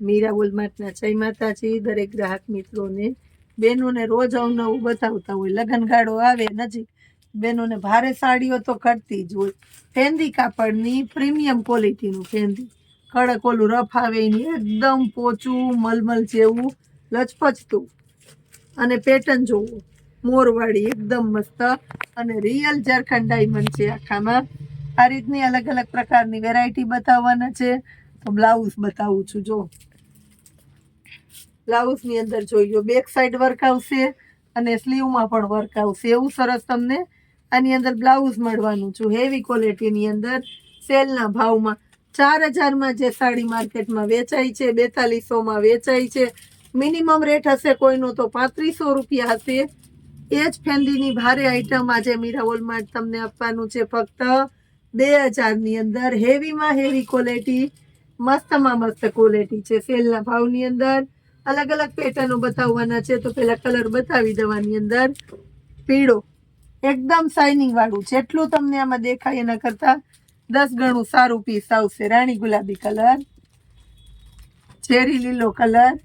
મીરા વોલમાર્ટના જય માતાજી, દરેક ગ્રાહક મિત્રોને. બહેનોને રોજ અવનવું બતાવતા હોય, લગ્નગાળો આવે નજીક. બહેનોને ભારે સાડીઓ તો કરતી જ હોય. ફેંદી કાપડની પ્રીમિયમ ક્વોલિટીનું ફેંદી. કડક ઓલું રફ આવે, એની એકદમ પોચું, મલમલ જેવું લચપચતું અને પેટર્ન જોવું. મોરવાળી એકદમ મસ્ત અને રિયલ ઝારખંડ ડાયમંડ છે આખામાં. આ રીતની અલગ અલગ પ્રકારની વેરાયટી બતાવવાના છે. બ્લાઉઝ બતાવું છું, જો. બ્લાઉઝની અંદર જોઈ લો બેક સાઈડ વર્ક આવશે અને સ્લીવમાં પણ વર્ક આવશે. એવું સરસ તમને આની અંદર બ્લાઉઝ મળવાનું છું હેવી ક્વોલિટીની અંદર. સેલના ભાવમાં ચાર હજારમાં જે સાડી માર્કેટમાં વેચાય છે, બેતાલીસોમાં વેચાય છે, મિનિમમ રેટ હશે કોઈનો તો પાંત્રીસો રૂપિયા હશે. એ જ ફેન્ડીની ભારે આઈટમ આજે મીરા વોલમાર્ટ તમને આપવાનું છે, ફક્ત બે હજારની અંદર. હેવીમાં હેવી ક્વોલિટી મસ્તમાં મસ્ત ક્વોલિટી છે. સેલના ભાવની અંદર અલગ અલગ પેટર્નો બતાવવાના છે. તો પેલા કલર બતાવી દેવાની અંદર. પીળો. એકદમ શાઇનિંગ વાળું. જેટલું તમને આમાં દેખાય એના કરતાં દસ ગણું સારું પીસ આવશે. રાણી ગુલાબી કલર ચેરી લીલો કલર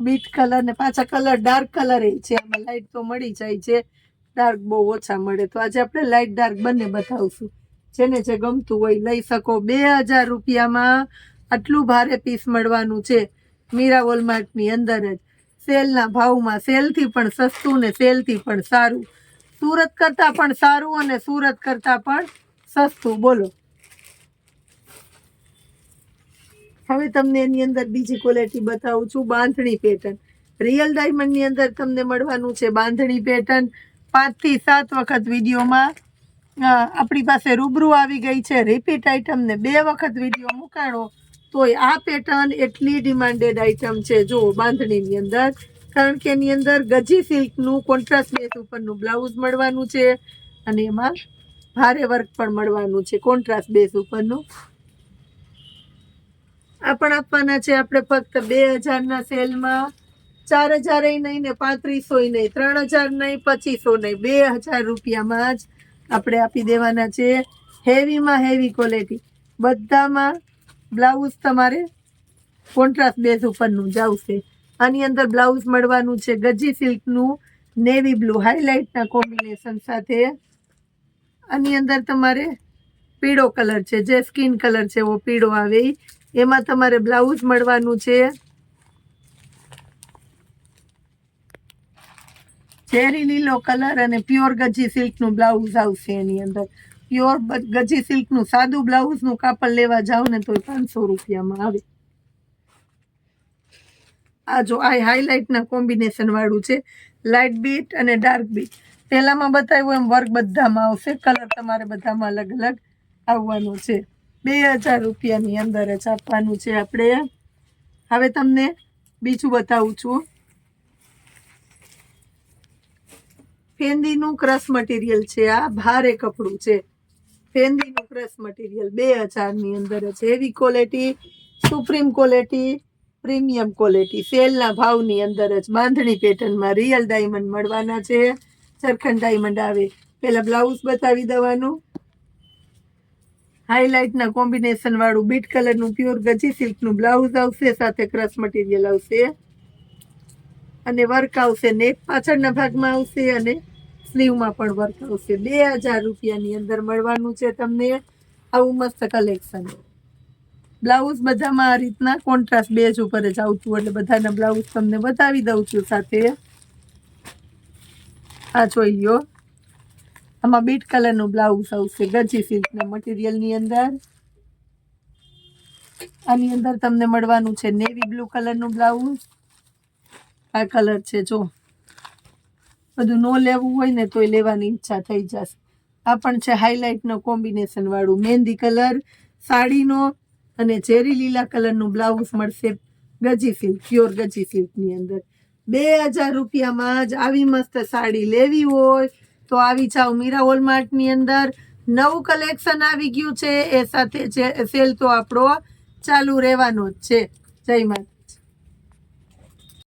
બીટ કલર ને પાછા કલર ડાર્ક કલર એ છે. આમાં લાઈટ તો મળી જાય છે. ડાર્ક બહુ ઓછા મળે. તો આજે આપણે લાઈટ ડાર્ક બંને બતાવશું. જેને જે ગમતું હોય, લઈ શકો. બે હજાર રૂપિયામાં આટલું ભારે પીસ મળવાનું છે મીરા વોલમાર્ટની અંદર જ. સેલના ભાવમાં સેલથી પણ સસ્તું ને સેલથી પણ સારું. સુરત કરતાં પણ સારું અને સુરત કરતાં પણ સસ્તું. બોલો. હવે તમને એની અંદર બીજી ક્વોલિટી બતાવું છું. બાંધણી પેટર્ન રિયલ ડાયમંડની અંદર તમને મળવાનું છે બાંધણી પેટર્ન પાંચથી સાત વખત વિડીયોમાં આપણી પાસે રૂબરૂ આવી ગઈ છે. રિપીટ આઈટમને બે વખત વીડિયો મુકાણો તોય આ પેટર્ન એટલી ડિમાન્ડેડ આઈટમ છે. જો બાંધણીની અંદર. કારણ કે એની અંદર ગજી સિલ્કનું કોન્ટ્રાસ્ટ બેસ ઉપરનું બ્લાઉઝ મળવાનું છે. અને એમાં ભારે વર્ક પણ મળવાનું છે. કોન્ટ્રાસ્ટ બેસ ઉપરનું. આ પણ આપવાના છે. આપણે ફક્ત બે હજારના સેલમાં ચાર હજાર નહીં ને પાંત્રીસો નહીં, ત્રણ હજાર નહીં, પચીસો નહીં, બે હજાર રૂપિયામાં જ આપણે આપી દેવાના છે. હેવીમાં હેવી ક્વોલિટી બધામાં બ્લાઉઝ તમારે કોન્ટ્રાસ્ટ બેઝ ઉપરનું જ આવશે. આની અંદર બ્લાઉઝ મળવાનું છે ગજી સિલ્કનું નેવી બ્લુ હાઇલાઇટના કોમ્બિનેશન સાથે. આની અંદર તમારે પીળો કલર છે જે સ્કિન કલર છે એવો પીળો આવે એમાં તમારે બ્લાઉઝ મળવાનું છે ચેરી લીલો કલર અને પ્યોર ગજી સિલ્કનું બ્લાઉઝ આવશે એની અંદર. પ્યોર ગજી સિલ્કનું સાદું બ્લાઉઝનું કાપડ લેવા જાઓ ને તો પાંચસો રૂપિયામાં આવે. આ જો, આ હાઇલાઇટના કોમ્બિનેશનવાળું છે. લાઇટ બીટ અને ડાર્ક બીટ પહેલાંમાં બતાવ્યું એમ વર્ક બધામાં આવશે. કલર તમારે બધામાં અલગ અલગ આવવાનો છે. બે હજાર રૂપિયાની અંદર જ આપવાનું છે આપણે. હવે તમને બીજું બતાવું છું. ફેન્દીનું ક્રશ મટીરિયલ છે, આ ભારે કપડું છે. ફેન્દીનું ક્રશ મટીરિયલ બે હજારની અંદર જ heavy quality, supreme quality, premium quality. સેલના ભાવની અંદર જ બાંધણી પેટર્નમાં રિયલ ડાયમંડ મળવાના છે. ઝરખંડ ડાયમંડ આવે. પહેલાં બ્લાઉઝ બતાવી દેવાનું. હાઇલાઇટના કોમ્બિનેશન વાળું બીટ કલરનું પ્યોર ગજી સિલ્કનું બ્લાઉઝ આવશે, સાથે ક્રશ મટીરિયલ આવશે. અને વર્ક આવશે નેક પાછળના ભાગમાં આવશે અને સ્લીવમાં પણ વર્ક આવશે બે હજાર રૂપિયાની અંદર મળવાનું છે તમને આવું મસ્ત કલેક્શન બ્લાઉઝ બધામાં આ રીતના કોન્ટ્રાસ્ટ બેજ ઉપર જ આવતું એટલે બધાના બ્લાઉઝ તમને બતાવી દઉં છું સાથે. આ જોઈ લો. આમાં બીટ કલરનું બ્લાઉઝ આવશે ગજી સિલ્કના મટીરિયલની અંદર. આની અંદર તમને મળવાનું છે નેવી બ્લુ કલરનું બ્લાઉઝ આ કલર છે, જો. બધું ન લેવું હોય ને તોય લેવાની ઈચ્છા થઈ જશે. આ પણ છે હાઇલાઇટનો કોમ્બિનેશન વાળું. મહેંદી કલર સાડીનો અને ઝેરી લીલા કલરનું બ્લાઉઝ મળશે ગજી સિલ્ક પ્યોર ગજી સિલ્કની અંદર. બે હજાર રૂપિયામાં જ આવી મસ્ત સાડી લેવી હોય તો આવી જાઓ મીરા હોલમાર્ટની અંદર. નવું કલેક્શન આવી ગયું છે. એ સાથે જે સેલ તો આપણો ચાલુ રહેવાનો જ છે. જય માતા